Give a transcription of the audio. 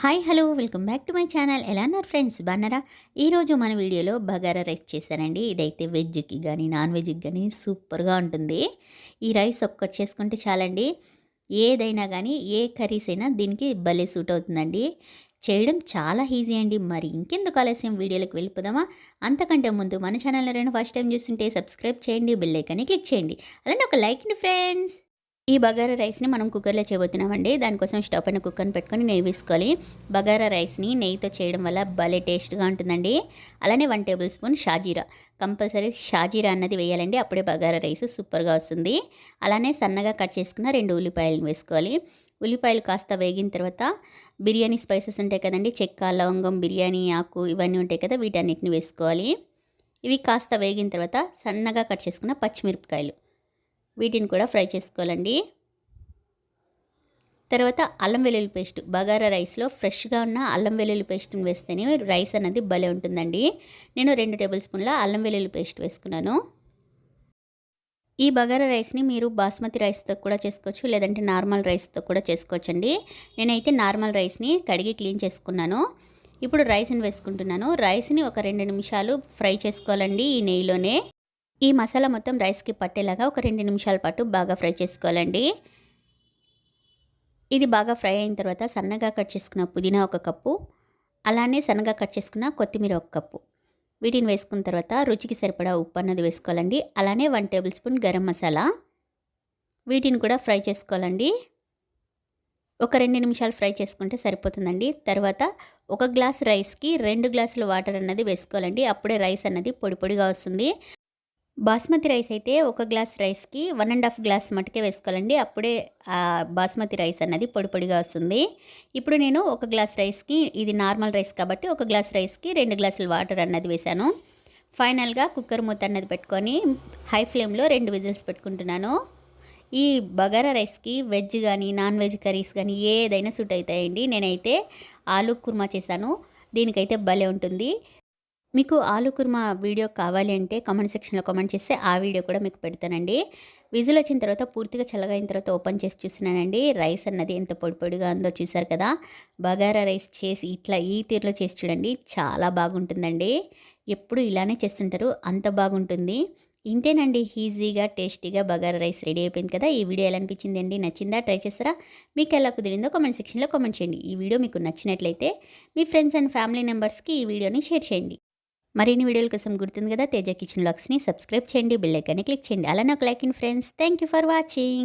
Hi hello welcome back to my channel. ఎలా ఉన్నారు friends? బాగున్నారా? ఈరోజు మన వీడియోలో బగారా రైస్ చేశానండి. ఇదైతే వెజ్కి కానీ నాన్ వెజ్కి కానీ సూపర్గా ఉంటుంది. ఈ రైస్ ఒక్కటి చేసుకుంటే చాలండి. ఏదైనా కానీ ఏ కర్రీస్ అయినా దీనికి భలే సూట్ అవుతుందండి. చేయడం చాలా ఈజీ అండి. మరి ఇంకెందుకు ఆలస్యం? వీడియోలకు వెళ్ళిపోదామా? అంతకంటే ముందు మన ఛానల్ ఎవరైనా ఫస్ట్ టైం చూస్తుంటే సబ్స్క్రైబ్ చేయండి బెల్ ఐకాన్ని క్లిక్ చేయండి. అలానే ఒక లైక్ని ఫ్రెండ్స్! ఈ బగారా రైస్ని మనం కుక్కర్లో చేయబోతున్నామండి. దానికోసం స్టవ్ పైన కుక్కర్ని పెట్టుకొని నెయ్యి వేసుకోవాలి. బగారా రైస్ని నెయ్యితో చేయడం వల్ల భలే టేస్ట్గా ఉంటుందండి. అలానే వన్ టేబుల్ స్పూన్ షాజీరా. కంపల్సరీ షాజీరా అన్నది వేయాలండి. అప్పుడే బగారా రైస్ సూపర్గా వస్తుంది. అలానే సన్నగా కట్ చేసుకున్న రెండు ఉల్లిపాయలను వేసుకోవాలి. ఉల్లిపాయలు కాస్త వేగిన తర్వాత బిర్యానీ స్పైసెస్ ఉంటాయి కదండి. చెక్క లవంగం బిర్యానీ ఆకు ఇవన్నీ ఉంటాయి కదా వీటన్నిటిని వేసుకోవాలి. ఇవి కాస్త వేగిన తర్వాత సన్నగా కట్ చేసుకున్న పచ్చిమిరపకాయలు. వీటిని కూడా ఫ్రై చేసుకోవాలండి. తర్వాత అల్లం వెల్లుల్లి పేస్ట్ బగారా రైస్లో ఫ్రెష్గా ఉన్న అల్లం వెల్లుల్లి పేస్ట్ని వేస్తేనే రైస్ అనేది భలే ఉంటుందండి. నేను రెండు టేబుల్ స్పూన్ల అల్లం వెల్లుల్లి పేస్ట్ వేసుకున్నాను. ఈ బగారా రైస్ని మీరు బాస్మతి రైస్తో కూడా చేసుకోవచ్చు లేదంటే నార్మల్ రైస్తో కూడా చేసుకోవచ్చండి. నేనైతే నార్మల్ రైస్ని కడిగి క్లీన్ చేసుకున్నాను. ఇప్పుడు రైస్ని వేసుకుంటున్నాను. రైస్ని ఒక రెండు నిమిషాలు ఫ్రై చేసుకోవాలండి ఈ నెయ్యిలోనే. ఈ మసాలా మొత్తం రైస్కి పట్టేలాగా ఒక రెండు నిమిషాల పాటు బాగా ఫ్రై చేసుకోవాలండి. ఇది బాగా ఫ్రై అయిన తర్వాత సన్నగా కట్ చేసుకున్న పుదీనా ఒక కప్పు అలానే సన్నగా కట్ చేసుకున్న కొత్తిమీర ఒక కప్పు. వీటిని వేసుకున్న తర్వాత రుచికి సరిపడా ఉప్పు అన్నది వేసుకోవాలండి. అలానే one tablespoon garam masala. వీటిని కూడా ఫ్రై చేసుకోవాలండి. ఒక రెండు నిమిషాలు ఫ్రై చేసుకుంటే సరిపోతుందండి. తర్వాత ఒక గ్లాస్ రైస్కి రెండు గ్లాసుల వాటర్ అన్నది వేసుకోవాలండి. అప్పుడే రైస్ అన్నది పొడి పొడిగా వస్తుంది. బాస్మతి రైస్ అయితే ఒక గ్లాస్ రైస్కి వన్ అండ్ హాఫ్ గ్లాస్ మటుకే వేసుకోవాలండి. అప్పుడే బాస్మతి రైస్ అన్నది పొడి పొడిగా వస్తుంది. ఇప్పుడు నేను ఒక గ్లాస్ రైస్కి ఇది నార్మల్ రైస్ కాబట్టి ఒక గ్లాస్ రైస్కి రెండు గ్లాసులు వాటర్ అన్నది వేశాను ఫైనల్గా కుక్కర్ మూత అన్నది పెట్టుకొని హై ఫ్లేమ్లో రెండు విజిల్స్ పెట్టుకుంటున్నాను. ఈ బగారా రైస్కి వెజ్ కానీ నాన్ వెజ్ కర్రీస్ కానీ ఏదైనా సూట్ అవుతాయండి. నేనైతే ఆలూ కుర్మా చేశాను. దీనికైతే భలే ఉంటుంది. మీకు ఆలు కుర్మా వీడియో కావాలి అంటే కామెంట్ సెక్షన్లో కామెంట్ చేస్తే ఆ వీడియో కూడా మీకు పెడతానండి. విజిల్ వచ్చిన తర్వాత పూర్తిగా చల్లగైన తర్వాత ఓపెన్ చేసి చూసినానండి రైస్ అన్నది ఎంత పొడి పొడిగా ఉందో చూసారు కదా? బగారా రైస్ చేసి ఇట్లా ఈ తీరులో చేసి చూడండి. చాలా బాగుంటుందండి. ఎప్పుడు ఇలానే చేస్తుంటారు. అంత బాగుంటుంది. ఇంతేనండి. ఈజీగా టేస్టీగా బగారా రైస్ రెడీ అయిపోయింది కదా? ఈ వీడియో ఎలా అనిపించింది అండి? నచ్చిందా? ట్రై చేస్తారా? మీకు ఎలా కుదిరిందో కామెంట్ సెక్షన్లో కామెంట్ చేయండి. ఈ వీడియో మీకు నచ్చినట్లయితే మీ ఫ్రెండ్స్ అండ్ ఫ్యామిలీ మెంబర్స్కి ఈ వీడియోని షేర్ చేయండి. మరిన్ని వీడియోల కోసం గుర్తుంది కదా తేజ కిచెన్ బ్లాగ్స్ని సబ్స్క్రైబ్ చేయండి బిల్ ఐకాన్ని క్లిక్ చేయండి. అలానే ఒక like in friends thank you for watching